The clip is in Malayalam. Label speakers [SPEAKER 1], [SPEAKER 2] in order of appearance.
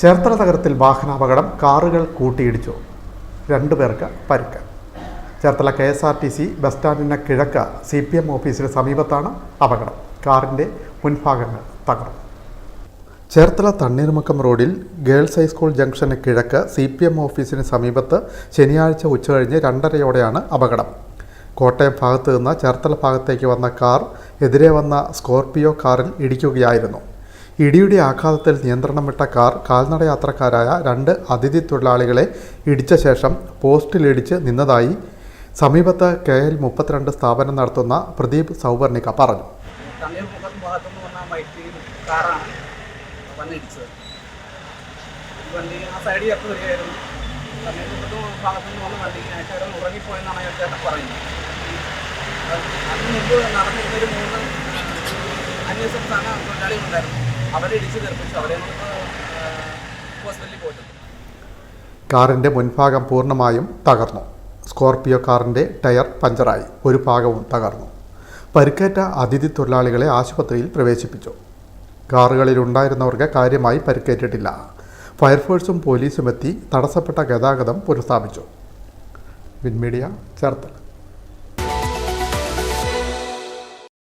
[SPEAKER 1] ചേർത്തല നഗരത്തിൽ വാഹനാപകടം കാറുകൾ കൂട്ടിയിടിച്ചു. രണ്ടു പേർക്ക് പരിക്ക്. Cherthala K S R T C bus സ്റ്റാൻഡിന് കിഴക്ക് സി പി എം ഓഫീസിന് സമീപത്താണ് അപകടം. കാറിന്റെ മുൻഭാഗങ്ങൾ തകർന്നു. ചേർത്തല തണ്ണീർമുക്കം റോഡിൽ ഗേൾസ് ഹൈസ്കൂൾ ജംഗ്ഷന് കിഴക്ക് സി പി എം ഓഫീസിന് സമീപത്ത് ശനിയാഴ്ച ഉച്ചകഴിഞ്ഞ് രണ്ടരയോടെയാണ് അപകടം. കോട്ടയം ഭാഗത്തു നിന്ന് ചേർത്തല ഭാഗത്തേക്ക് വന്ന കാർ എതിരെ വന്ന സ്കോർപിയോ കാറിൽ ഇടിക്കുകയായിരുന്നു. ഇടിയുടെ ആഘാതത്തിൽ നിയന്ത്രണം വിട്ട കാർ കാൽനട യാത്രക്കാരായ രണ്ട് അതിഥി തൊഴിലാളികളെ ഇടിച്ച ശേഷം പോസ്റ്റിലിടിച്ച് നിന്നതായി സമീപത്ത് കെ എൽ മുപ്പത്തിരണ്ട് സ്ഥാപനം നടത്തുന്ന പ്രദീപ് സൗവർണിക പറഞ്ഞു.
[SPEAKER 2] അതിന് മുമ്പ് നടന്നിരുന്ന മൂന്ന് മൂന്ന് അന്യസംസ്ഥാന തൊഴിലാളികളുണ്ടായിരുന്നു അവരെ ഹോസ്പിറ്റലിൽ
[SPEAKER 1] മുൻഭാഗം പൂർണമായും തകർന്നു. സ്കോർപിയോ കാറിന്റെ ടയർ പഞ്ചറായി. ഒരു ഭാഗവും തകർന്നു. പരിക്കേറ്റ അതിഥി തൊഴിലാളികളെ ആശുപത്രിയിൽ പ്രവേശിപ്പിച്ചു. കാറുകളിലുണ്ടായിരുന്നവർക്ക് കാര്യമായി പരിക്കേറ്റിട്ടില്ല. ഫയർഫോഴ്സും പോലീസും എത്തി തടസ്സപ്പെട്ട ഗതാഗതം പുനഃസ്ഥാപിച്ചു. വിൻമീഡിയ ചേർത്തല.